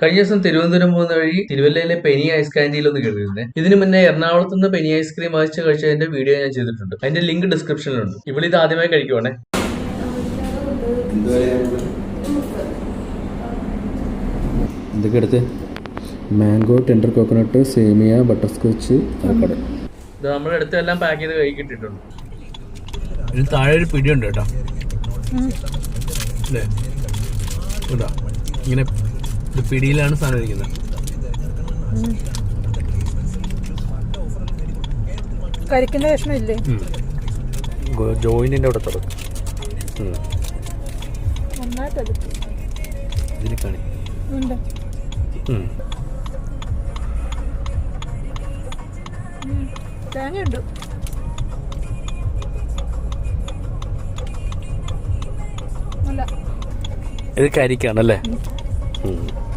കഴിഞ്ഞ ദിവസം തിരുവനന്തപുരം പോകുന്ന വഴി തിരുവല്ലയിലെ പെനി ഐസ് കാൻഡിയിൽ ഒന്ന് കയറിയിരുന്നേ ഇതിനു മുന്നേ എറണാകുളത്ത് നിന്ന് പെനി ഐസ്ക്രീം വാങ്ങിച്ച് കഴിച്ചതിന്റെ വീഡിയോ ഞാൻ ചെയ്തിട്ടുണ്ട്. അതിന്റെ ലിങ്ക് ഡിസ്ക്രിപ്ഷനിലുണ്ട് ഇവിടെ ഇത് ആദ്യമായി കഴിക്കുവാണേ. എന്തൊക്കെ എടുത്ത്? മാംഗോ ടെൻഡർ കോക്കനട്ട് സേമിയ ബട്ടർ സ്കോച്ച് ഇത് നമ്മുടെ അടുത്തെല്ലാം പാക്ക് ചെയ്ത് കൈ കിട്ടിയിട്ടുണ്ട് ഇതിന് താഴെ ഒരു പിടിയുണ്ട് കേട്ടോ. അല്ലേ ഇങ്ങനെ ഇത് പിടിയിലാണ് സാധനം ഇരിക്കുന്നത്. കരിക്കുന്ന വിഷമില്ലേ ജോയിന്റിന്റെ അവിടെ ഇതിൽ കാണി. തേങ്ങയുണ്ട്. ഇത് കരിക്കാണല്ലേ? 嗯。